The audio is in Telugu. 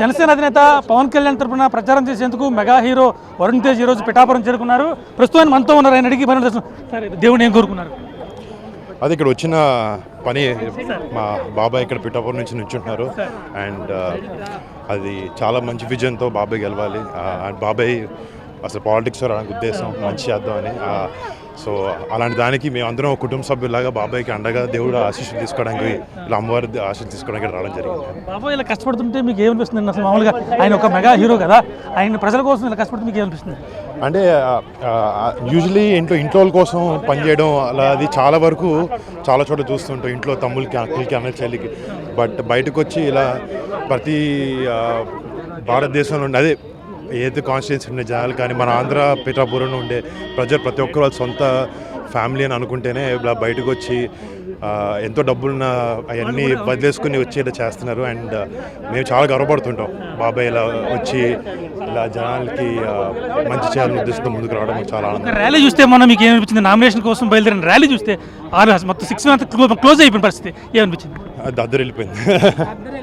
జనసేన అధినేత పవన్ కళ్యాణ్ తరపున ప్రచారం చేసేందుకు మెగా హీరో వరుణ్ తేజ్ ఈరోజు పిఠాపురం చేరుకున్నారు. ప్రస్తుతం మనతో ఉన్నారు ఆయన అడిగి మనం సరే దేవుని ఏం కోరుకున్నారు? అది ఇక్కడ వచ్చిన పని మా బాబాయ్ ఇక్కడ పిఠాపురం నుంచి నుంచుంటున్నారు అండ్ అది చాలా మంచి విజన్తో బాబాయ్ గెలవాలి. అండ్ బాబాయ్ అసలు పాలిటిక్స్ రావడానికి ఉద్దేశం మంచి చేద్దామని సో అలాంటి దానికి మేము అందరం కుటుంబ సభ్యులాగా బాబాయ్కి అండగా దేవుడు ఆశీస్సులు తీసుకోవడానికి ఇలా అమ్మవారి ఆశీస్సులు తీసుకోవడానికి రావడం జరిగింది. బాబా ఇలా కష్టపడుతుంటే మీకు ఏమనిపిస్తుంది అసలు మామూలుగా ఆయన ఒక మెగా హీరో కదా ఆయన ప్రజల కోసం ఇలా కష్టపడితే మీకు ఏమనిపిస్తుంది అంటే యూజువలీ ఇంట్లో ఇంట్లో వాళ్ళ కోసం పనిచేయడం అలా అది చాలా వరకు చాలా చోట్ల చూస్తుంటాం ఇంట్లో తమ్ముళ్ళకి అక్కలకి అన్న చెల్లికి. బట్ బయటకు వచ్చి ఇలా ప్రతి భారతదేశంలో అదే ఏదైతే కాన్స్టిట్యున్సీ ఉండే జనాలు కానీ మన ఆంధ్ర పిఠాపురంలో ఉండే ప్రజలు ప్రతి ఒక్కరు వాళ్ళ సొంత ఫ్యామిలీ అని అనుకుంటేనే ఇలా బయటకు వచ్చి ఎంతో డబ్బులున్న అవన్నీ వదిలేసుకుని వచ్చి ఇలా చేస్తున్నారు. అండ్ మేము చాలా గర్వపడుతుంటాం. బాబాయ్ ఇలా వచ్చి ఇలా జనాలకి మంచి చేయాలని ఉద్దేశంతో ముందుకు రావడం చాలా ఆనందం ర్యాలీ చూస్తే మనం మీకు ఏమనిపించింది? నామినేషన్ కోసం బయలుదేరిన ర్యాలీ చూస్తే ఆరు మొత్తం సిక్స్ మంత్ క్లోజ్ అయిపోయిన పరిస్థితి. ఏమనిపించింది? దద్దరు వెళ్ళిపోయింది.